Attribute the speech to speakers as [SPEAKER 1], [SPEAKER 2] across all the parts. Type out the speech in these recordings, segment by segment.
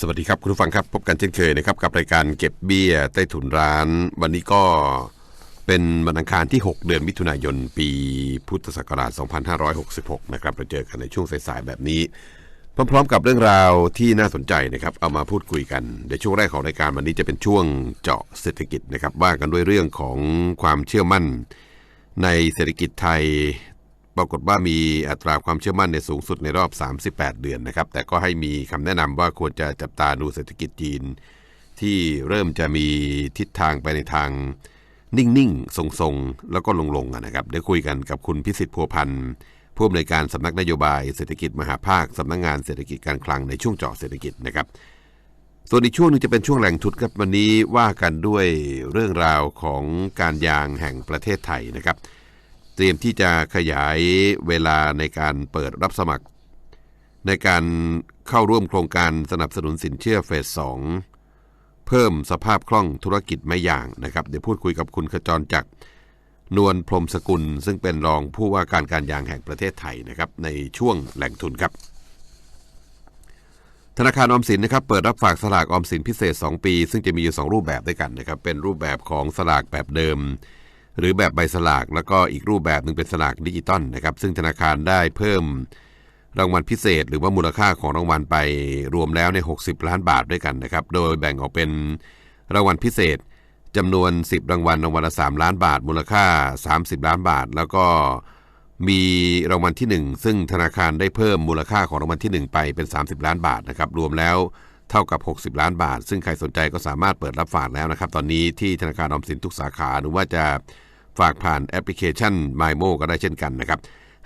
[SPEAKER 1] สวัสดีครับคุณผู้ฟังครับ พบกันเช่นเคยนะครับกับรายการเก็บเบี้ยใต้ถุนร้าน วันนี้ก็เป็นวันอังคารที่ 6 เดือนมิถุนายน ปีพุทธศักราช 2566 นะครับเราเจอกันในช่วงสายๆแบบนี้ พร้อมๆกับเรื่องราวที่น่าสนใจนะครับเอามาพูดคุยกันในช่วงแรกของรายการวันนี้จะเป็นช่วงเจาะเศรษฐกิจนะครับว่ากันด้วยเรื่องของความเชื่อมั่นในเศรษฐกิจไทย ปรากฏว่ามีอัตราความเชื่อมั่นในสูงสุดในรอบ 38 เดือนนะครับ แต่ก็ให้มีคำแนะนำว่าควรจะจับตาดูเศรษฐกิจจีน ที่เริ่มจะมีทิศทางไปในทางนิ่งๆ ทรงๆ แล้วก็ลงๆนะครับ ได้คุยกันกับคุณพิสิทธิ์พัวพันธ์ผู้อำนวยการสำนักนโยบายเศรษฐกิจมหาภาคสำนักงานเศรษฐกิจการคลังในช่วงเจาะเศรษฐกิจนะครับ ส่วนอีกช่วงนึงจะเป็นช่วงแหล่งทุนครับวันนี้ว่ากันด้วยเรื่องราวของการยางแห่งประเทศไทยนะครับ เตรียมที่จะขยายเวลาในการเปิดรับสมัคร ในการเข้าร่วมโครงการสนับสนุนสินเชื่อเฟสสองเพิ่มสภาพคล่องธุรกิจไม่อย่างนะครับ เดี๋ยวพูดคุยกับคุณขจรจักรนวลพรมสกุล ซึ่งเป็นรองผู้ว่าการการยางแห่งประเทศไทยนะครับ ในช่วงแหล่งทุนครับ ธนาคารออมสินนะครับเปิดรับฝากสลากออมสินพิเศษ 2 ปี ซึ่งจะมีอยู่ 2 รูปแบบด้วยกันนะครับ เป็นรูปแบบของสลากแบบเดิม หรือแบบใบสลาก แล้วก็อีกรูปแบบหนึ่งเป็นสลากดิจิตอลนะครับ ซึ่งธนาคารได้เพิ่มรางวัลพิเศษ หรือว่ามูลค่าของรางวัลไปรวมแล้วใน 60 ล้านบาทด้วยกันนะครับ โดยแบ่งออกเป็นรางวัลพิเศษจำนวน 10 รางวัลรางวัลละ3ล้านบาท มูลค่า 30 ล้านบาท แล้วก็มีรางวัลที่ 1 ซึ่งธนาคารได้เพิ่มมูลค่าของรางวัลที่ 1 ไปเป็น 30 ล้านบาทนะครับ รวมแล้ว เท่ากับ 60 ล้านบาท ซึ่งใครสนใจก็สามารถเปิดรับฝากแล้วนะครับ ตอนนี้ที่ธนาคารออมสินทุกสาขาหรือว่าจะฝากผ่านแอปพลิเคชัน m y m o ก็ได้เช่นกันนะครับ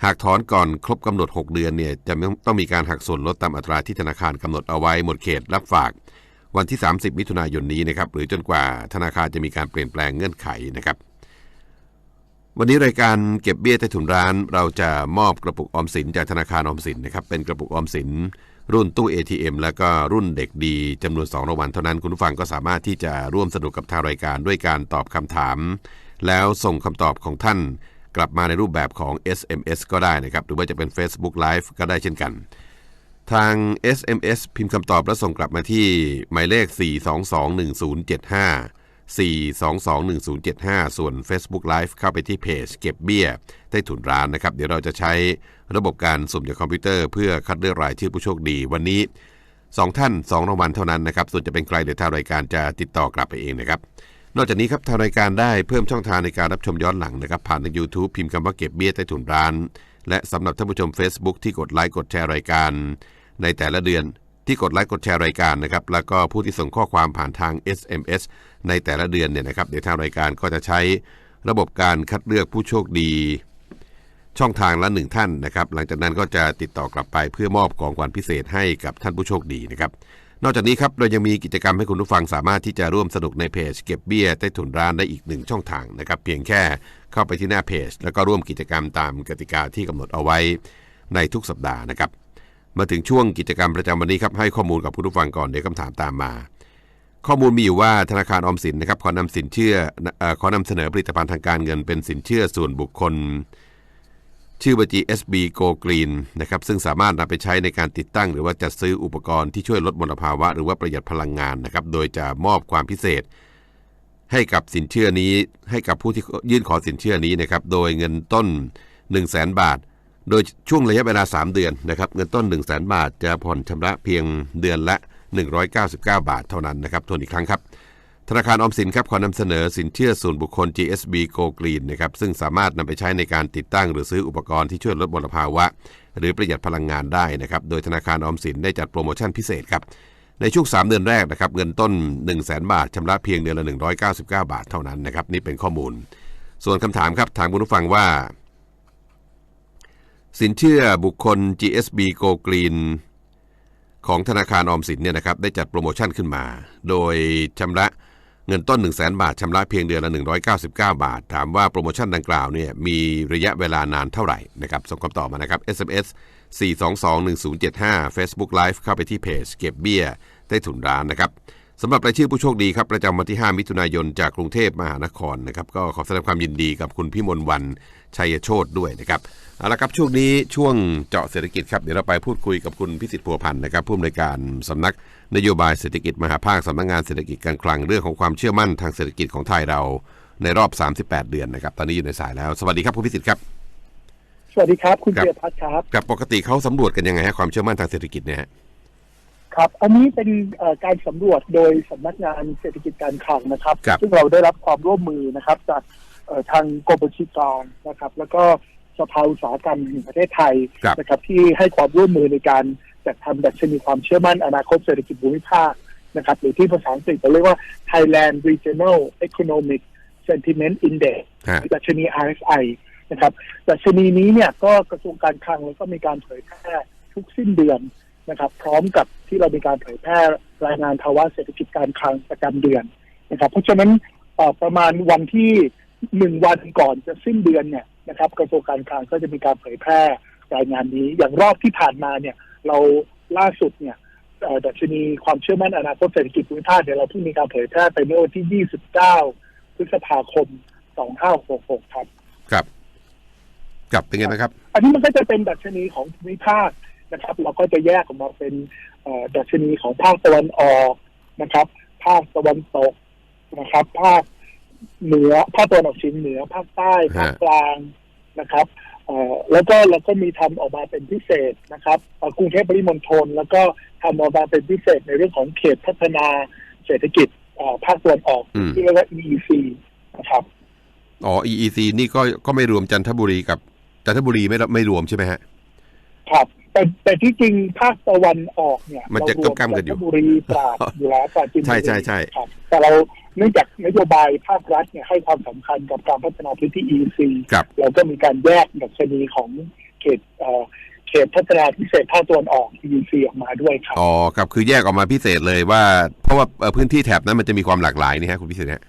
[SPEAKER 1] หากถอนก่อนครบกำหนด 6 เดือนเนี่ยจะต้องมีการหักส่วนลดตามอัตราที่ธนาคารกำหนดเอาไว้หมดเขตรับฝากวันที่ 30 มิถุนายนนี้นะครับหรือจนกว่าธนาคารจะมีการเปลี่ยนแปลงเงื่อนไขนะครับวันนี้รายการเก็บเบี้ยใต้ถุนร้าน เราจะมอบกระปุกออมสินจากธนาคารออมสินนะครับเป็นกระปุกออมสิน รุ่นตู้ ATM แล้วก็รุ่นเด็กดีจำนวน 2รางวัลเท่านั้นคุณผู้ฟังก็สามารถที่จะร่วมสนุกกับทางรายการด้วยการตอบคำถาม แล้วส่งคำตอบของท่านกลับมาในรูปแบบของ SMS ก็ได้นะครับ หรือว่าจะเป็น Facebook Live ก็ได้เช่นกัน ทาง SMS พิมพ์คำตอบแล้วส่งกลับมาที่หมายเลข 4221075 4221075 ส่วน Facebook Live เข้าไปที่เพจเก็บเบี้ยใต้ถุนร้านนะครับ เดี๋ยวเราจะใช้ระบบการสุ่มจากคอมพิวเตอร์เพื่อคัดเลือกรายชื่อผู้โชคดีวันนี้ 2 ท่าน 2รางวัลเท่านั้นนะครับ ส่วนจะเป็นใครเดี๋ยวทางรายการจะติดต่อกลับไปเองนะครับ นอกจากนี้ครับทางรายการได้เพิ่มช่องทางในการรับชมย้อนหลังนะครับ ผ่านทาง YouTube พิมพ์คำว่าเก็บเบี้ยใต้ถุนร้าน และสำหรับท่านผู้ชม Facebook ที่กดไลค์กดแชร์รายการ ในแต่ละเดือนที่กดไลค์กดแชร์รายการนะครับแล้วก็ผู้ที่ส่งข้อความผ่านทาง SMS ในแต่ละเดือนเนี่ยนะครับเดี๋ยวทางรายการก็จะใช้ระบบการคัดเลือกผู้โชคดี ช่องทางละหนึ่งท่านนะครับ หลังจากนั้นก็จะติดต่อกลับไปเพื่อมอบของขวัญพิเศษให้กับท่านผู้โชคดีนะครับ นอกจากนี้ครับเรายังมีกิจกรรมให้คุณผู้ฟังสามารถที่จะร่วมสนุกในเพจเก็บเบี้ยใต้ถุนร้านได้อีกหนึ่งช่องทางนะครับ เพียงแค่เข้าไปที่หน้าเพจ แล้วก็ร่วมกิจกรรมตามกติกาที่กำหนดเอาไว้ในทุกสัปดาห์นะครับ มาถึงช่วงกิจกรรมประจำวันนี้ครับให้ข้อมูลกับคุณผู้ฟังก่อนเดี๋ยวคำถามตามมา ข้อมูลมีอยู่ว่าธนาคารออมสินนะครับขอนำสินเชื่ออขอนำเสนอผลิตภัณฑ์ทางการเงินเป็นสินเชื่อส่วนบุคคล ชื่อบัญชี SB Go Green นะครับซึ่งสามารถนำไปใช้ในการติดตั้ง หรือว่าจัดซื้ออุปกรณ์ที่ช่วยลดมลภาวะ หรือว่าประหยัดพลังงานนะครับโดยจะมอบความพิเศษ ให้กับสินเชื่อนี้ ให้กับผู้ที่ยื่นขอสินเชื่อนี้นะครับโดยเงินต้น 1 0 0 0 0แบาท โดยช่วงระยะเวลา 3 เดือนนะครับเงินต้น 1 0 0 0 0แบาท จะผ่อนชำระเพียงเดือนละ 199 บาทเท่านั้นนะครับทวนอีกครั้งครับ ธนาคารออมสินครับขอนำเสนอสินเชื่อส่วนบุคคล GSB Go Green นะครับซึ่งสามารถนำไปใช้ในการติดตั้งหรือซื้ออุปกรณ์ที่ช่วยลดมลภาวะ หรือประหยัดพลังงานได้นะครับโดยธนาคารออมสินได้จัดโปรโมชั่นพิเศษครับในช่วง 3 เดือนแรกนะครับเงินต้น 1 0 0 0 0แบาทชำระเพียงเดือนละ 199 บาทเท่านั้นนะครับนี่เป็นข้อมูล ส่วนคำถามครับถามคุณผู้ฟังว่า สินเชื่อบุคคล GSB Go Green ของธนาคารออมสินเนี่ยนะครับได้จัดโปรโมชั่นขึ้นมา โดยชำระเงินต้น 1 0 0 0 0แบาทชำระเพียงเดือนละ 199 บาท ถามว่าโปรโมชั่นดังกล่าวเนี่ยมีระยะเวลานานเท่าไหร่นะครับส่งคำตอบมานะครับ SMS 4221075 Facebook Live เข้าไปที่เพจเก็บเบี้ยใต้ถุนร้านนะครับ สำหรับรายชื่อผู้โชคดีครับประจำวันที่ 5 มิถุนายนจากกรุงเทพมหานครนะครับก็ขอแสดงความยินดีกับคุณพิมลวันชัยโชตด้วยนะครับเอาละครับช่วงนี้ช่วงเจาะเศรษฐกิจครับเดี๋ยวเราไปพูดคุยกับคุณพิสิทธิ์พัวพันธ์นะครับผู้อำนวยการสำนักนโยบายเศรษฐกิจมหาภาคสำนักงานเศรษฐกิจการคลังเรื่องของความเชื่อมั่นทางเศรษฐกิจของไทยเราในรอบ 38 เดือนนะครับตอนนี้อยู่ในสายแล้ว สวัสดีครับคุณพิสิทธิ์ครับ
[SPEAKER 2] สวัสดีครับคุณ
[SPEAKER 1] ครับ
[SPEAKER 2] เบียร์พัฒน์ครับ
[SPEAKER 1] กับปกติเขาสำรวจกันยังไงฮะความเชื่อมั่นทางเศรษฐกิจเนี่ยฮะ
[SPEAKER 2] ครับอันนี้เป็นเอ่อการสำรวจโดยสำนักงานเศรษฐกิจการคลังนะครับ
[SPEAKER 1] ครับ
[SPEAKER 2] ซึ่งเราได้รับความร่วมมือนะครับ จากเอ่อทางกรมบัญชีกลางนะครับ แล้วก็สภาอุตสาหกรรมแห่งประเทศไทย
[SPEAKER 1] ครับ
[SPEAKER 2] นะครับ ที่ให้ความร่วมมือในการจัดทำดัชนีความเชื่อมั่นอนาคตเศรษฐกิจภูมิภาคนะครับหรือที่ภาษาอังกฤษเราเรียกว่า Thailand Regional Economic Sentiment Index
[SPEAKER 1] ฮะ
[SPEAKER 2] ดัชนี RSI นะครับดัชนีนี้เนี่ยก็กระทรวงการคลังแล้วก็มีการเผยแพร่ทุกสิ้นเดือน นะครับ พร้อมกับที่เรามีการเผยแพร่รายงานภาวะเศรษฐกิจการคลังประจำเดือนนะครับ เพราะฉะนั้นเอ่อประมาณวันที่หนึ่งวันก่อนจะสิ้นเดือนเนี่ยนะครับ กระทรวงการคลังก็จะมีการเผยแพร่รายงานนี้ อย่างรอบที่ผ่านมาเนี่ย เราล่าสุดเนี่ยเอ่อดัชนีความเชื่อมั่นอนาคตเศรษฐกิจภูมิภาคเนี่ยเราเพิ่งมีการเผยแพร่ไปเมื่อวันที่ 29 พฤษภาคม 2566 ครับ
[SPEAKER 1] ครับกับเป็นไงนะครับ
[SPEAKER 2] อันนี้มันก็จะเป็นดัชนีของภูมิภาค นะครับ เราก็จะแยกออกมาเป็นเอ่อดัชนีของภาคตะวันออกนะครับ ภาคตะวันตกนะครับ ภาคเหนือภาคตะวันออกเฉียงเหนือภาคใต้ภาคกลางนะครับเอ่อแล้วก็เราก็มีทำออกมาเป็นพิเศษนะครับเอ่อกรุงเทพปริมณฑลแล้วก็ทำออกมาเป็นพิเศษในเรื่องของเขตพัฒนาเศรษฐกิจเอ่อภาคตะวันออก
[SPEAKER 1] อืม
[SPEAKER 2] ที่เรียกว่า EEC นะครับ
[SPEAKER 1] อ๋อ EEC นี่ก็ก็ไม่รวมจันทบุรีกับจันทบุรีไม่ไม่รวมใช่ไหมฮะ
[SPEAKER 2] ครับแต่แต่ที่จริงภาคตะวันออกเนี่ย
[SPEAKER 1] มันจะ
[SPEAKER 2] เรารว
[SPEAKER 1] ก้ำๆกันอยู่
[SPEAKER 2] จัทบุรีตราดอยู่แล้วปราจีนบุรี
[SPEAKER 1] ใช่ใช่ใช่
[SPEAKER 2] ครับแต่เราเนื่องจากนโยบายภาครัฐเนี่ยให้ความสำคัญกับการพัฒนาพื้นที่ EC
[SPEAKER 1] ครับ
[SPEAKER 2] เราก็มีการแยกดัชนีของเขตเอ่อเขตพัฒนาพิเศษภาคตะวันออก EC ออกมาด้วยครับ
[SPEAKER 1] อ๋อครับคือแยกออกมาพิเศษเลยว่า เพราะว่าเอ่อพื้นที่แถบนั้นมันจะมีความหลากหลายนี่ฮะคุณพิเศษฮะ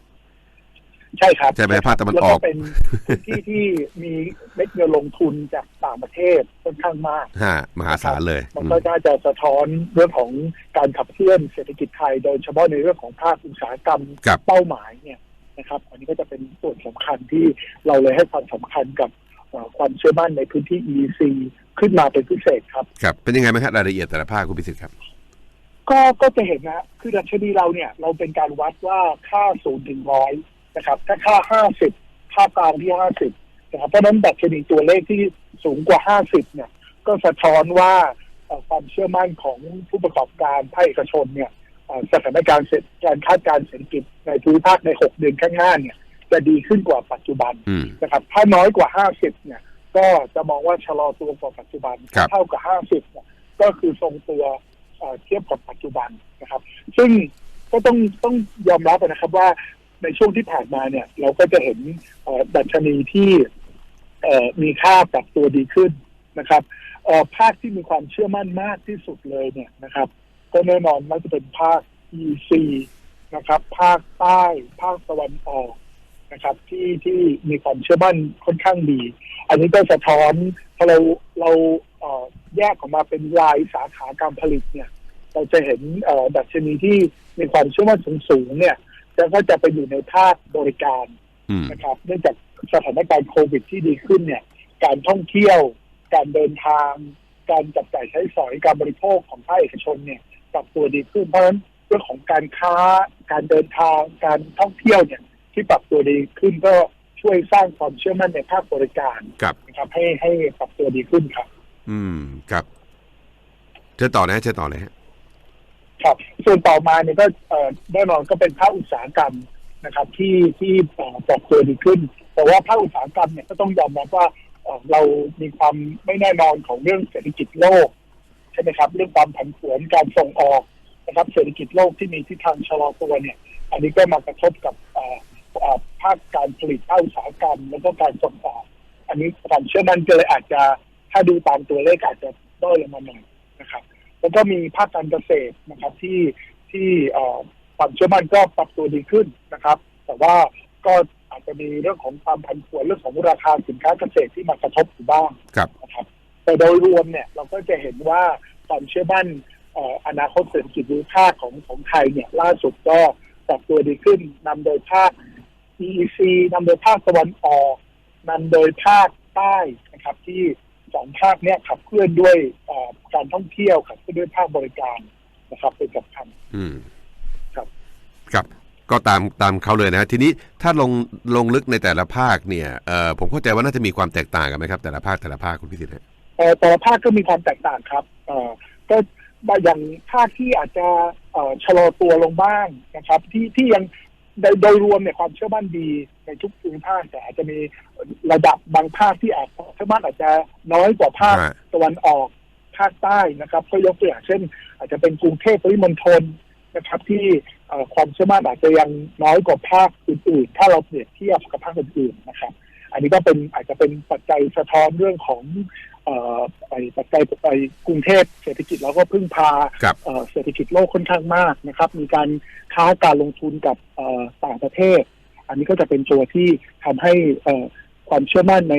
[SPEAKER 2] ใช่ครับ
[SPEAKER 1] ใช่ไหมภาคตะวัน
[SPEAKER 2] แล้ว
[SPEAKER 1] อ
[SPEAKER 2] ก็
[SPEAKER 1] อก
[SPEAKER 2] เป็นพื้นที่ที่มีเม็ดเงินลงทุนจากต่างประเทศค่อนข้างมาก
[SPEAKER 1] ฮะมหาศาลเลย
[SPEAKER 2] มัน
[SPEAKER 1] อืม
[SPEAKER 2] ก็น่าจะสะท้อนเรื่องของการขับเคลื่อนเศรษฐกิจไทย โดยเฉพาะในเรื่องของภาคอุตสาหกรรม
[SPEAKER 1] ครับ
[SPEAKER 2] เป้าหมายเนี่ยนะครับอันนี้ก็จะเป็นส่วนสำคัญที่เราเลยให้ความสำคัญกับเอ่อความเชื่อมั่นในพื้นที่ EEC ขึ้นมาเป็นพิเศษครับ
[SPEAKER 1] ครับเป็นยังไงไหมฮะรายละเอียดแต่ละภาคคุณพิสิทธิ์ครับ
[SPEAKER 2] ก็ก็จะเห็นนะคือดัชนีเราเนี่ย เราเป็นการวัดว่าค่าศูนย์ถึงร้อย นะครับถ้าค่าห้าสิบค่ากลางที่ห้าสิบนะครับเพราะฉะนั้นดัชนีตัวเลขที่สูงกว่าห้าสิบเนี่ย ก็สะท้อนว่าเอ่อความเชื่อมั่นของผู้ประกอบการภาคเอกชนเนี่ยเอ่อสถานการณ์เศรษฐการคาดการณ์เศรษฐกิจในภูมิภาคในหกเดือนข้างหน้าเนี่ย จะดีขึ้นกว่าปัจจุบัน
[SPEAKER 1] อืม
[SPEAKER 2] นะครับ ถ้าน้อยกว่า 50 เนี่ย ก็จะมองว่าชะลอตัวกว่าปัจจุบัน
[SPEAKER 1] ครับ
[SPEAKER 2] ถ้าเท่ากับ 50 เนี่ย ก็คือทรงตัวเอ่อเทียบกับปัจจุบันนะครับ ซึ่งก็ต้องต้องยอมรับนะครับว่า ในช่วงที่ผ่านมาเนี่ย เราก็จะเห็นดัชนีที่มีค่าปรับตัวดีขึ้นนะครับภาคที่มีความเชื่อมั่นมากที่สุดเลยเนี่ยนะครับ ก็แน่นอนมันจะเป็นภาค EC นะครับ ภาคใต้ ภาคตะวันออกนะครับ ที่ที่มีความเชื่อมั่นค่อนข้างดี อันนี้ก็สะท้อนพอเราเราแยกออกมาเป็นรายสาขาการผลิตเนี่ย เราจะเห็นดัชนีที่มีความเชื่อมั่นสูงๆเนี่ย แล้วก็จะไปอยู่ในภาคบริการ
[SPEAKER 1] อืม
[SPEAKER 2] นะครับ เนื่องจากสถานการณ์โควิดที่ดีขึ้นเนี่ย การท่องเที่ยว การเดินทาง การจับจ่ายใช้สอยการบริโภคของภาคเอกชนเนี่ยปรับตัวดีขึ้นเพราะฉะนั้นเรื่องของการค้า การเดินทาง การท่องเที่ยวเนี่ย ที่ปรับตัวดีขึ้นก็ช่วยสร้างความเชื่อมั่นในภาคบริการ
[SPEAKER 1] ครับ
[SPEAKER 2] นะครับให้ให้ปรับตัวดีขึ้นครับ
[SPEAKER 1] อืมครับเชิญต่อนะฮะเชิญต่อเลยฮะ
[SPEAKER 2] ครับ ส่วนต่อมาเนี่ยก็แน่นอนก็เป็นภาคอุตสาหกรรมนะครับ ที่ที่เอ่อปรับตัวดีขึ้น แต่ว่าภาคอุตสาหกรรมเนี่ยก็ต้องยอมรับว่าเรามีความไม่แน่นอนของเรื่องเศรษฐกิจโลกใช่ไหมครับ เรื่องความผันผวนการส่งออกนะครับ เศรษฐกิจโลกที่มีทิศทางชะลอตัวเนี่ย อันนี้ก็มากระทบกับภาคการผลิตภาคอุตสาหกรรม แล้วก็การส่งออก อันนี้ความเชื่อมั่นก็เลยอาจจะถ้าดูตามตัวเลขอาจจะด้อยลงมาหน่อย แล้วก็มีภาคการเกษตรนะครับที่ที่เอ่อความเชื่อมั่นก็ปรับตัวดีขึ้นนะครับ แต่ว่าก็อาจจะมีเรื่องของความผันผวนเรื่องของราคาสินค้าเกษตรที่มากระทบอยู่บ้าง
[SPEAKER 1] ครับ
[SPEAKER 2] นะครับ แต่โดยรวมเนี่ยเราก็จะเห็นว่าความเชื่อมั่นเเอ่ออนาคตเศรษฐกิจภูมิภาคของของไทยเนี่ยล่าสุดก็ปรับตัวดีขึ้นนำโดยภาค EEC นำโดยภาคตะวันออกนำโดยภาคใต้นะครับที่สองภาคเนี่ยขับเคลื่อนด้วยเอ่อ การท่องเที่ยวขับเคลื่อนด้วยภาคบริการนะครับเป็นสำคัญ
[SPEAKER 1] อืม
[SPEAKER 2] ครับ
[SPEAKER 1] ครับ ก็ตามตามเขาเลยนะฮะทีนี้ถ้าลงลงลึกในแต่ละภาคเนี่ยเอ่อผมเข้าใจว่าน่าจะมีความแตกต่างกันไหมครับแต่ละภาคแต่ละภาคคุณพิสิทธิ์ฮะ
[SPEAKER 2] เอ่อแต่ละภาคก็มีความแตกต่างครับเอ่อก็อย่างภาคที่อาจจะเอ่อชะลอตัวลงบ้างนะครับ ที่ที่ยังโดยโดยรวมเนี่ยความเชื่อมั่นดีในทุกภูมิภาคแต่อาจจะมีระดับ บางภาคที่อาจเชื่อมั่นอาจจะน้อยกว่าภาค
[SPEAKER 1] ฮะ
[SPEAKER 2] ตะวันออก ภาคใต้นะครับ ก็ยกตัวอย่างเช่น อาจจะเป็นกรุงเทพปริมณฑลนะครับ ที่เอ่อความเชื่อมั่นอาจจะยังน้อยกว่าภาคอื่นๆ ถ้าเราเปรียบเทียบกับภาคอื่นๆนะครับ อันนี้ก็เป็นอาจจะเป็นปัจจัยสะท้อนเรื่องของเอ่อไอ้ปัจจัยไปกรุงเทพเศรษฐกิจเราก็พึ่งพา
[SPEAKER 1] ครับ
[SPEAKER 2] เอ่อเศรษฐกิจโลกค่อนข้างมากนะครับ มีการค้าการลงทุนกับเอ่อต่างประเทศ อันนี้ก็จะเป็นตัวที่ทำให้เอ่อความเชื่อมั่นใน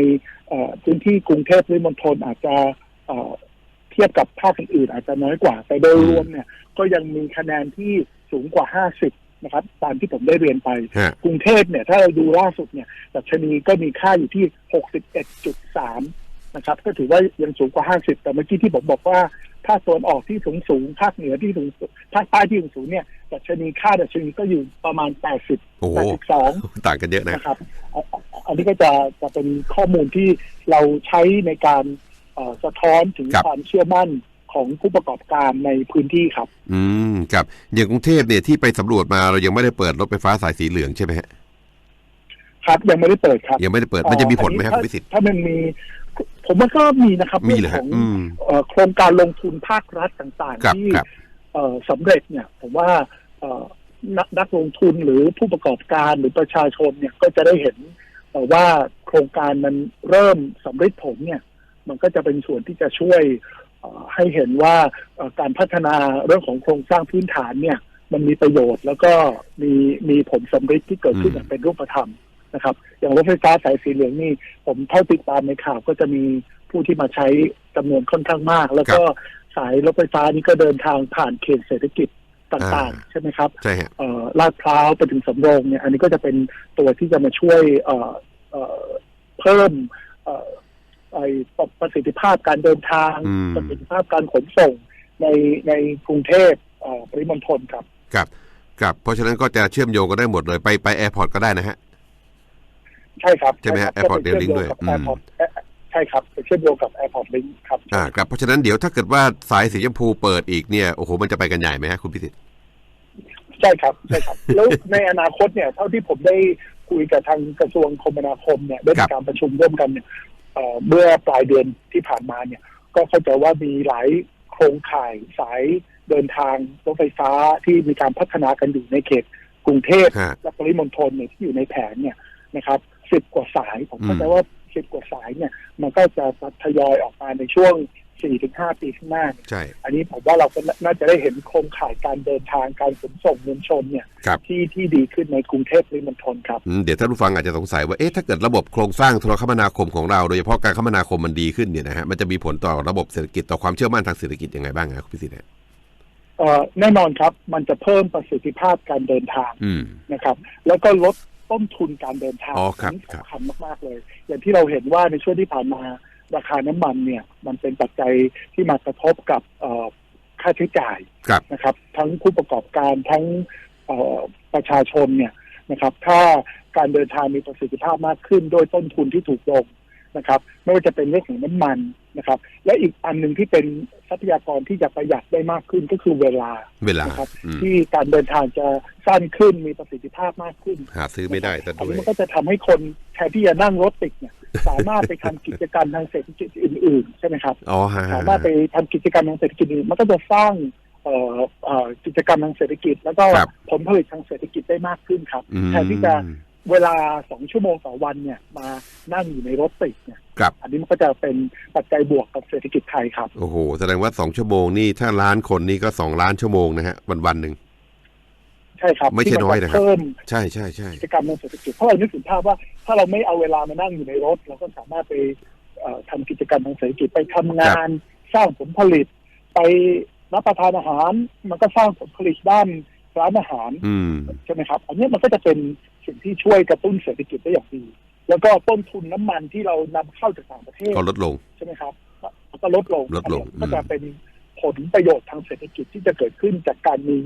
[SPEAKER 2] เอ่อพื้นที่กรุงเทพหรือมณฑลอาจจะเอ่อเทียบกับภาคอื่นๆอาจจะน้อยกว่า แต่โดยรวมเนี่ย ก็ยังมีคะแนนที่สูงกว่า 50 นะครับ ตามที่ผมได้เรียนไป
[SPEAKER 1] ฮะ
[SPEAKER 2] กรุงเทพเนี่ย ถ้าเราดูล่าสุดเนี่ยดัชนีก็มีค่าอยู่ที่ 61.3 นะครับ ก็ถือว่ายังสูงกว่า 50 แต่เมื่อกี้ที่ผมบอกว่าภาคตะวันออกที่สูงสูงภาคเหนือที่สูงสูงภาคใต้ที่สูงสูงเนี่ยดัชนีค่าดัชนีก็อยู่ประมาณ 80
[SPEAKER 1] โอ้โห
[SPEAKER 2] 82
[SPEAKER 1] ต่างกันเยอะนะ
[SPEAKER 2] นะครับอะอันนี้ก็จะจะเป็นข้อมูลที่เราใช้ในการเอ่อ สะท้อนถึง
[SPEAKER 1] ครับ
[SPEAKER 2] ความเชื่อมั่นของผู้ประกอบการในพื้นที่ครับ
[SPEAKER 1] อืมครับอย่างกรุงเทพเนี่ยที่ไปสำรวจมาเรายังไม่ได้เปิดรถไฟฟ้าสายสีเหลืองใช่ไหมฮะ
[SPEAKER 2] ครับยังไม่ได้เปิดครับ
[SPEAKER 1] ยังไม่ได้เปิดมันจะมีผลไหมครับ
[SPEAKER 2] อั
[SPEAKER 1] คุ
[SPEAKER 2] น
[SPEAKER 1] ณ
[SPEAKER 2] นี้
[SPEAKER 1] พิสิทธิ์
[SPEAKER 2] ถ้าถ้ามันมี ผมว่าก็มีนะครับ
[SPEAKER 1] มีเหรอ
[SPEAKER 2] เรื่
[SPEAKER 1] ฮะ
[SPEAKER 2] องของ
[SPEAKER 1] อืม
[SPEAKER 2] เอ่อโครงการลงทุนภาครัฐต่าง
[SPEAKER 1] ครับ
[SPEAKER 2] ๆ ที่
[SPEAKER 1] ครับ
[SPEAKER 2] เอ่อสำเร็จเนี่ย ผมว่าเอ่อนักนักลงทุนหรือผู้ประกอบการหรือประชาชนเนี่ยก็จะได้เห็นเอ่อว่าโครงการมันเริ่มสำเร็จผลเนี่ย มันก็จะเป็นส่วนที่จะช่วยเอ่อให้เห็นว่าเอ่อการพัฒนาเรื่องของโครงสร้างพื้นฐานเนี่ยมันมีประโยชน์แล้วก็มีมีผลสำเร็จที่เกิดขึ้น
[SPEAKER 1] อืม
[SPEAKER 2] อย่างเป็นรูปธรรมนะครับ อย่างรถไฟฟ้าสายสีเหลืองนี่ ผมเท่าติดตามในข่าวก็จะมีผู้ที่มาใช้จำนวนค่อนข้างมาก แล้วก็สายรถไฟฟ้านี้ก็เดินทางผ่านเขตเศรษฐกิจต่างๆ ใช่ไหมครับ
[SPEAKER 1] ใช่ฮะ
[SPEAKER 2] เอ่อลาดพร้าวไปถึงสำโรงเนี่ย อันนี้ก็จะเป็นตัวที่จะมาช่วยเอ่อเอ่อเพิ่มเอ่อ ไอ้ประสิทธิภาพการเดินทาง
[SPEAKER 1] อืม
[SPEAKER 2] ประสิทธิภาพการขนส่งในในกรุงเทพเอ่อปริมณฑลครับ
[SPEAKER 1] ครับครับ เพราะฉะนั้นก็จะเชื่อมโยงกันได้หมดเลยไปไปแอร์พอร์ตก็ได้นะฮะ
[SPEAKER 2] ใช่ครับ
[SPEAKER 1] ใช่ไหมฮะ
[SPEAKER 2] ครับ
[SPEAKER 1] Airport
[SPEAKER 2] ก็ไปเชื่อม
[SPEAKER 1] Link
[SPEAKER 2] โย
[SPEAKER 1] ด้วย
[SPEAKER 2] งกับ
[SPEAKER 1] อืม
[SPEAKER 2] Airport เอ่อใช่ครับไปเชื่อมโยงกับ Airport Link ครับ
[SPEAKER 1] อ่าครับเพราะฉะนั้นเดี๋ยวถ้าเกิดว่าสายสีชมพูเปิดอีกเนี่ยโอ้โหมันจะไปกันใหญ่ไหมฮะคุณพิสิทธิ์
[SPEAKER 2] ใช่ครับใช่ครับ แล้วในอนาคตเนี่ย เท่าที่ผมได้คุยกับทางกระทรวงคมนาคมเนี่ยได้
[SPEAKER 1] ครั
[SPEAKER 2] มี
[SPEAKER 1] บ
[SPEAKER 2] การประชุมร่วมกันเนี่ย เอ่อเมื่อปลายเดือนที่ผ่านมาเนี่ย ก็เข้าใจว่ามีหลายโครงข่ายสายเดินทางรถไฟฟ้าที่มีการพัฒนากันอยู่ในเขตกรุงเทพ
[SPEAKER 1] ฮะ
[SPEAKER 2] และปริมณฑลเนี่ยที่อยู่ในแผนเนี่ยนะครับสิบกว่าสายผมเข้าใจว่าสิบกว่าสายเนี่ย มันก็จะทยอยออกมาในช่วง สี่ถึงห้าปีข้างหน้าเนี่ย
[SPEAKER 1] ใช่
[SPEAKER 2] อันนี้ผมว่าเราก็น่าจะได้เห็นโครงข่ายการเดินทางการขนส่งมวลชนเนี่ย
[SPEAKER 1] ครับ
[SPEAKER 2] ที่ที่ดีขึ้นในกรุงเทพปริมณฑลครับ
[SPEAKER 1] อืมเดี๋ยวท่านผู้ฟังอาจจะสงสัยว่าเอ๊ะถ้าเกิดระบบโครงสร้างโทรคมนาคมของเราโดยเฉพาะการคมนาคมมันดีขึ้นเนี่ยนะฮะมันจะมีผลต่อระบบเศรษฐกิจต่อความเชื่อมั่นทางเศรษฐกิจยังไงบ้างครับคุณพิสิทธิ์ฮะ
[SPEAKER 2] เอ่อแน่นอนครับ มันจะเพิ่มประสิทธิภาพการเดินทาง
[SPEAKER 1] อืม
[SPEAKER 2] นะครับ แล้วก็ลดต้นทุนการเดินทาง
[SPEAKER 1] อ๋อครับ
[SPEAKER 2] นนี้
[SPEAKER 1] ครับ
[SPEAKER 2] สำคัญมาก ๆ เลย อย่างที่เราเห็นว่าในช่วงที่ผ่านมา ราคาน้ำมันเนี่ยมันเป็นปัจจัยที่มากระทบกับเอ่อค่าใช้จ่าย
[SPEAKER 1] ครับ
[SPEAKER 2] นะครับ ทั้งผู้ประกอบการทั้งเอ่อประชาชนเนี่ยนะครับ ถ้าการเดินทางมีประสิทธิภาพมากขึ้น โดยต้นทุนที่ถูกลง นะครับไม่ว่าจะเป็นเรื่องของน้ำมันนะครับ และอีกอันหนึ่งที่เป็นทรัพยากรที่จะประหยัดได้มากขึ้นก็คือเวลา
[SPEAKER 1] เวลา
[SPEAKER 2] นะครับ
[SPEAKER 1] อืม
[SPEAKER 2] ที่การเดินทางจะสั้นขึ้นมีประสิทธิภาพมากขึ้น
[SPEAKER 1] หาซื้อไม่ได้แต่
[SPEAKER 2] อัน
[SPEAKER 1] ด้วย
[SPEAKER 2] นี้มันก็จะทำให้คนแทนที่จะนั่งรถติดเนี่ยสามารถไปทำกิจกรรมทางเศรษฐกิจอื่นๆใช่ไหมครับ
[SPEAKER 1] อ๋อฮะ
[SPEAKER 2] สามารถไปทำกิจกรรมทางเศรษฐกิจอื่นมันก็จะสร้างเอ่อเอ่อกิจกรรมทางเศรษฐกิจ แล้วก็
[SPEAKER 1] ครับ
[SPEAKER 2] ผลผลิตทางเศรษฐกิจได้มากขึ้นครับ
[SPEAKER 1] อืม
[SPEAKER 2] แทนที่จะ เวลาสองชั่วโมงต่อวันเนี่ยมานั่งอยู่ในรถติดเนี่ย
[SPEAKER 1] ครับ
[SPEAKER 2] อันนี้มันก็จะเป็นปัจจัยบวกกับเศรษฐกิจไทยครับ
[SPEAKER 1] โอ้โห แสดงว่าสองชั่วโมงนี่ถ้าล้านคนนี่ก็สองล้านชั่วโมงนะฮะวันวันๆหนึ่ง
[SPEAKER 2] ใช่ครับ
[SPEAKER 1] ไม่ใช่
[SPEAKER 2] ที่
[SPEAKER 1] น้อยนะครับ
[SPEAKER 2] เพิ่ม
[SPEAKER 1] ใช่ใช่ใช่
[SPEAKER 2] กิจกรรมทางเศรษฐกิจเพราะเรานึกถึงภาพว่า ถ้าเราไม่เอาเวลามานั่งอยู่ในรถ เราก็สามารถไปเอ่อทำกิจกรรมทางเศรษฐกิจไปทำงานสร้างผลผลิต ไปรับประทานอาหาร มันก็สร้างผลผลิตด้าน ร้านอาหาร
[SPEAKER 1] อืม
[SPEAKER 2] ใช่ไหมครับ อันนี้มันก็จะเป็นสิ่งที่ช่วยกระตุ้นเศรษฐกิจได้อย่างดี แล้วก็ต้นทุนน้ำมันที่เรานำเข้าจากต่างประเทศ
[SPEAKER 1] ก็ลดลง
[SPEAKER 2] ใช่ไหมครับก็ลดลง
[SPEAKER 1] ลดลง
[SPEAKER 2] อันนี้ก็จะเป็นผลประโยชน์ทางเศรษฐกิจที่จะเกิดขึ้นจากการมี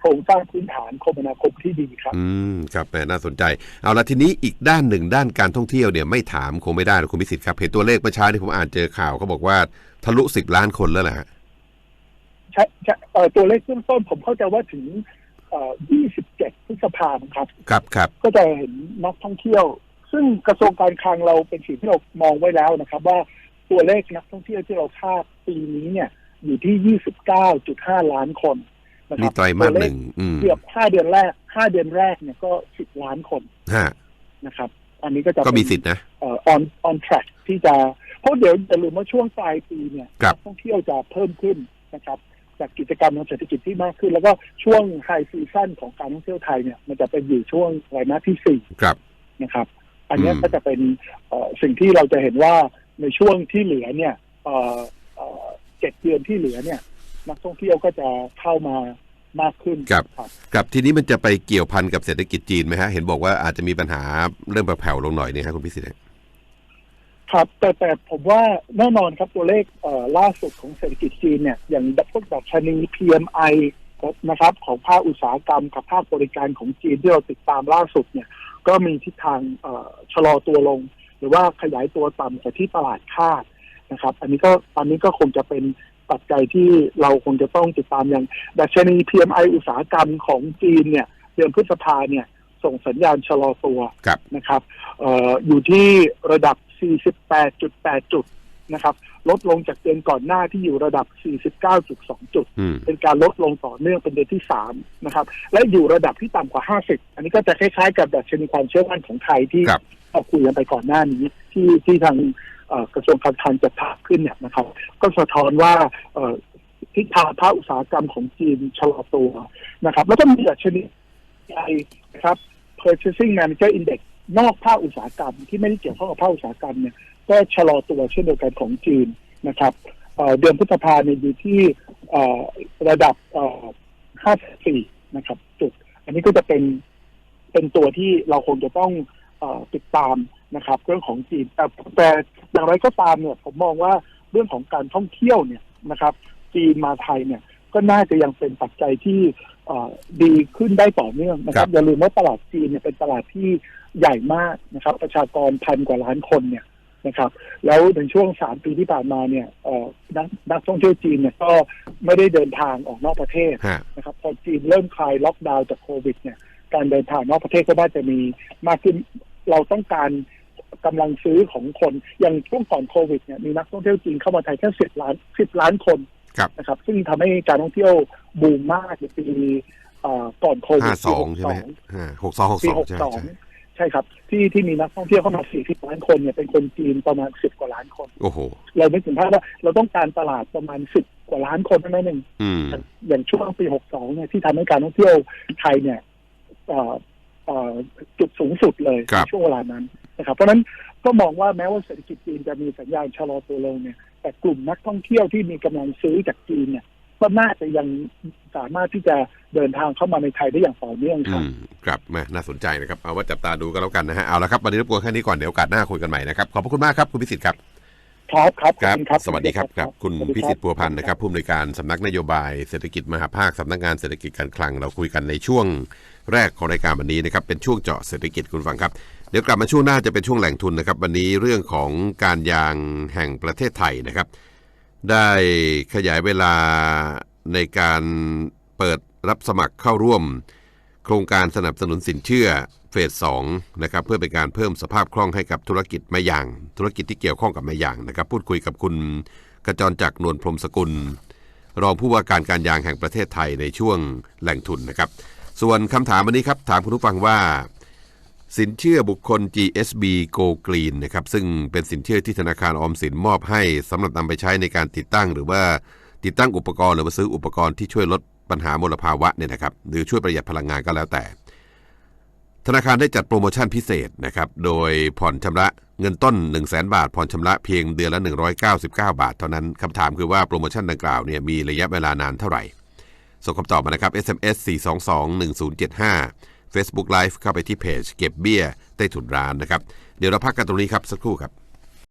[SPEAKER 2] โครงสร้างพื้นฐานคมนาคมที่ดีครับ
[SPEAKER 1] อืม ครับแหมน่าสนใจ เอาละทีนี้อีกด้านหนึ่งด้านการท่องเที่ยวเนี่ยไม่ถามคงไม่ได้หรอกคุณพิสิทธิ์ครับ เห็นตัวเลขเมื่อเช้าที่ผมอ่านเจอข่าวเขาบอกว่าทะลุสิบล้านคนแล้วแหละฮะ
[SPEAKER 2] ใช่ใช่เอ่อตัวเลขเบื้องต้นผมเข้าใจว่าถึงเอ่อ 27 พฤษภาคมครับ
[SPEAKER 1] ครับครับ
[SPEAKER 2] ก็จะเห็นนักท่องเที่ยว ซึ่งกระทรวงการคลังเราเป็นสิ่งที่เรามองไว้แล้วนะครับ ว่าตัวเลขนักท่องเที่ยวที่เราคาดปีนี้เนี่ยอยู่ที่ 29.5 ล้านคนนะครั
[SPEAKER 1] นี่
[SPEAKER 2] บ
[SPEAKER 1] ไตรมาส
[SPEAKER 2] ตัวเล
[SPEAKER 1] ห
[SPEAKER 2] ข
[SPEAKER 1] นึ่งอืม
[SPEAKER 2] เกือบ5เดือนแรก 5 เดือนแรกเนี่ยก็ 10 ล้านคน
[SPEAKER 1] ฮะ
[SPEAKER 2] นะครับ อันนี้ก็จะ
[SPEAKER 1] ก็มี
[SPEAKER 2] เป็น
[SPEAKER 1] สิทธินะ
[SPEAKER 2] เอ่อ on on track ที่จะเพราะเดี๋ยวอย่าลืมว่าช่วงปลายปีเนี่ย
[SPEAKER 1] ครับ
[SPEAKER 2] นักท่องเที่ยวจะเพิ่มขึ้นนะครับ จากกิจกรรมทางเศรษฐกิจที่มากขึ้น แล้วก็ช่วงไฮซีซั่นของการท่องเที่ยวไทยเนี่ยมันจะเป็นอยู่ช่วงไตรมาสที่สี่
[SPEAKER 1] ครับ
[SPEAKER 2] นะครับ อันเนี้ย
[SPEAKER 1] อืม
[SPEAKER 2] ก็จะเป็นเอ่อสิ่งที่เราจะเห็นว่าในช่วงที่เหลือเนี่ยเอ่อเอ่อเจ็ดเดือนที่เหลือเนี่ย นักท่องเที่ยวก็จะเข้ามามากขึ้น
[SPEAKER 1] ครับ
[SPEAKER 2] ครับ
[SPEAKER 1] ครับทีนี้มันจะไปเกี่ยวพันกับเศรษฐกิจจีนไหมฮะ เห็นบอกว่าอาจจะมีปัญหาเริ่มแผ่วๆลงหน่อยเนี่ยฮะคุณพิสิทธิ์ฮะ
[SPEAKER 2] ครับแต่แต่ผมว่าแน่นอนครับตัวเลขเล่าสุดของเศรษฐกิจจีนเนี่ย อย่างพวกดัชนี PMI นะครับ ของภาคอุตสาหกรรมกับภาคบริการของจีนที่เราติดตามล่าสุดเนี่ย ก็มีทิศทางชะลอตัวลง หรือว่าขยายตัวต่ำกว่าที่ตลาดคาดนะครับ อันนี้ก็ตอนนี้ก็คงจะเป็นปัจจัยที่เราคงจะต้องติดตามอย่างดัชนี PMI อุตสาหกรรมของจีนเนี่ยเดือนพฤษภาเนี่ย ส่งสัญญาณชะลอตัว
[SPEAKER 1] ครับ
[SPEAKER 2] นะครับเอ่ออยู่ที่ระดับ 48.8 จุดนะครับ ลดลงจากเดือนก่อนหน้าที่อยู่ระดับ 49.2 จุด
[SPEAKER 1] อืม
[SPEAKER 2] เป็นการลดลงต่อเนื่องเป็นเดือนที่ 3 นะครับ และอยู่ระดับที่ต่ำกว่า 50 อันนี้ก็จะคล้ายๆ กับดัชนีความเชื่อมั่นของไทยที่
[SPEAKER 1] ครับ
[SPEAKER 2] เราคุยกันไปก่อนหน้านี้ที่ที่ทางเอ่อกระทรวงการคลังจะถามขึ้นเนี่ยนะครับ ก็สะท้อนว่าเอ่อทิศทางภาคอุตสาหกรรมของจีนชะลอตัวนะครับ แล้วก็มีดัชนี ไอนะครับ Purchasing Manager Index นอกภาคอุตสาหกรรม ที่ไม่ได้เกี่ยวข้องกับภาคอุตสาหกรรมเนี่ยก็ชะลอตัวเช่นเดียวกันของจีนนะครับเดือนพฤษภาเนี่ยอยู่ที่ระดับ 54 นะครับจุด อันนี้ก็จะเป็นเป็นตัวที่เราคงจะต้องอติดตามนะครับ เรื่องของจีนแต่แต่อย่างไรก็ตามเนี่ยผมมองว่าเรื่องของการท่องเที่ยวเนี่ยนะครับ จีนมาไทยเนี่ยก็น่าจะยังเป็นปัจจัยที่ ดีขึ้นได้ต่อเนื่องนะค
[SPEAKER 1] ครั
[SPEAKER 2] รับ
[SPEAKER 1] บ
[SPEAKER 2] อย่าลืมว่าตลาดจีนเนี่ยเป็นตลาดที่ใหญ่มากนะครับ ประชากรพันกว่าล้านคนเนี่ยนะครับ แล้วในช่วงสามปีที่ผ่านมาเนี่ยเอ่อนักนักท่องเที่ยวจีนเนี่ยก็ไม่ได้เดินทางออกนอกประเทศ
[SPEAKER 1] ฮะ
[SPEAKER 2] นะครับพอจีนเริ่มคลายล็อกดาวน์จากโควิดเนี่ยการเดินทางนอกประเทศก็น่าจะมีมากขึ้นเราต้องการกำลังซื้อของคนอย่างช่วงก่อนโควิดเนี่ยมีนักท่องเที่ยวจีนเข้ามาไทยแค่สิบล้านสิบล้านคน
[SPEAKER 1] ครับ
[SPEAKER 2] นะครับ ซึ่งทำให้การท่องเที่ยวบูมมากในปีเอ่อก่อนโควิ
[SPEAKER 1] ห้า
[SPEAKER 2] ด
[SPEAKER 1] สองใช่ไหมฮะห้าหกสองหก
[SPEAKER 2] ปี
[SPEAKER 1] สอง
[SPEAKER 2] หก
[SPEAKER 1] ใช่
[SPEAKER 2] สอง
[SPEAKER 1] ใช่
[SPEAKER 2] ใช่ครับ ที่ที่มีนักท่องเที่ยวเข้ามาสี่สิบล้านคนเนี่ยเป็นคนจีนประมาณสิบกว่าล้านคน
[SPEAKER 1] โอ้โห
[SPEAKER 2] เราไม่ถึงภาพว่าเราต้องการตลาดประมาณสิบกว่าล้านคนเท่านั้นเอง
[SPEAKER 1] อืม
[SPEAKER 2] อย่างช่วงปี62เนี่ยที่ทำให้การท่องเที่ยวไทยเนี่ยเอ่อเอ่อจุดสูงสุดเลย
[SPEAKER 1] ครับ
[SPEAKER 2] ในช่วงเวลานั้นนะครับ เพราะฉะนั้นก็มองว่าแม้ว่าเศรษฐกิจจีนจะมีสัญญาณชะลอตัวลงเนี่ย แต่กลุ่มนักท่องเที่ยวที่มีกำลังซื้อจากจีนเนี่ยก็น่าจะยังสามารถที่จะเดินทางเข้ามาในไทยได้อย่างต่อเนื่องค
[SPEAKER 1] อื
[SPEAKER 2] รับ
[SPEAKER 1] มครับแหม่น่าสนใจนะครับเอาว่าจับตาดูกันแล้วกันนะฮะเอาละครับวันนี้รบกวนแค่นี้ก่อนเดี๋ยวโอกาสหน้าคุยกันใหม่นะครับขอบพระคุณมากครับคุณพิสิทธิ์ครับ
[SPEAKER 2] ครับครับ
[SPEAKER 1] ครับ
[SPEAKER 2] ขอณ
[SPEAKER 1] สวัสดีครับครับ คุณ
[SPEAKER 2] สวัสดี
[SPEAKER 1] พิสิทธิ์ปัวพันธ์นะครับผู้อำนวยการสำนักนโยบายเศรษฐกิจมหาภาคสำนักงานเศรษฐกิจการคลังเราคุยกันในช่วงแรกของรายการวันนี้นะครับเป็นช่วงเจาะเศรษฐกิจคุณฟังครับ เดี๋ยวกลับมาช่วงหน้าจะเป็นช่วงแหล่งทุนนะครับ วันนี้เรื่องของการยางแห่งประเทศไทยนะครับ ได้ขยายเวลาในการเปิดรับสมัครเข้าร่วม โครงการสนับสนุนสินเชื่อเฟสสองนะครับเพื่อเป็นการเพิ่มสภาพคล่องให้กับธุรกิจไม้ยาง ธุรกิจที่เกี่ยวข้องกับไม้ยางนะครับ พูดคุยกับคุณกระจรจักรนวลพรมสกุล รองผู้ว่าการการยางแห่งประเทศไทยในช่วงแหล่งทุนนะครับ ส่วนคำถามวันนี้ครับถามคุณผู้ฟังว่า สินเชื่อบุคคล GSB Go Green นะครับซึ่งเป็นสินเชื่อที่ธนาคารออมสินมอบให้สำหรับนำไปใช้ในการติดตั้ง หรือว่าติดตั้งอุปกรณ์หรือว่าซื้ออุปกรณ์ที่ช่วยลดปัญหามลภาวะเนี่ยนะครับหรือช่วยประหยัดพลังงานก็แล้วแต่ ธนาคารได้จัดโปรโมชั่นพิเศษนะครับโดยผ่อนชำระเงินต้น 1 0 0 0 0แบาท ผ่อนชำระเพียงเดือนละ 199 บาท เท่านั้นคำถามคือว่าโปรโมชั่นดังกล่าวเนี่ยมีระยะเวลานานเท่าไหร่ส่งคำตอบมานะครับ SMS 4221075 Facebook Live เข้าไปที่เพจเก็บเบี้ยใต้ถุนร้านนะครับ เดี๋ยวเราพักกันตรงนี้ครับสักครู่ครับ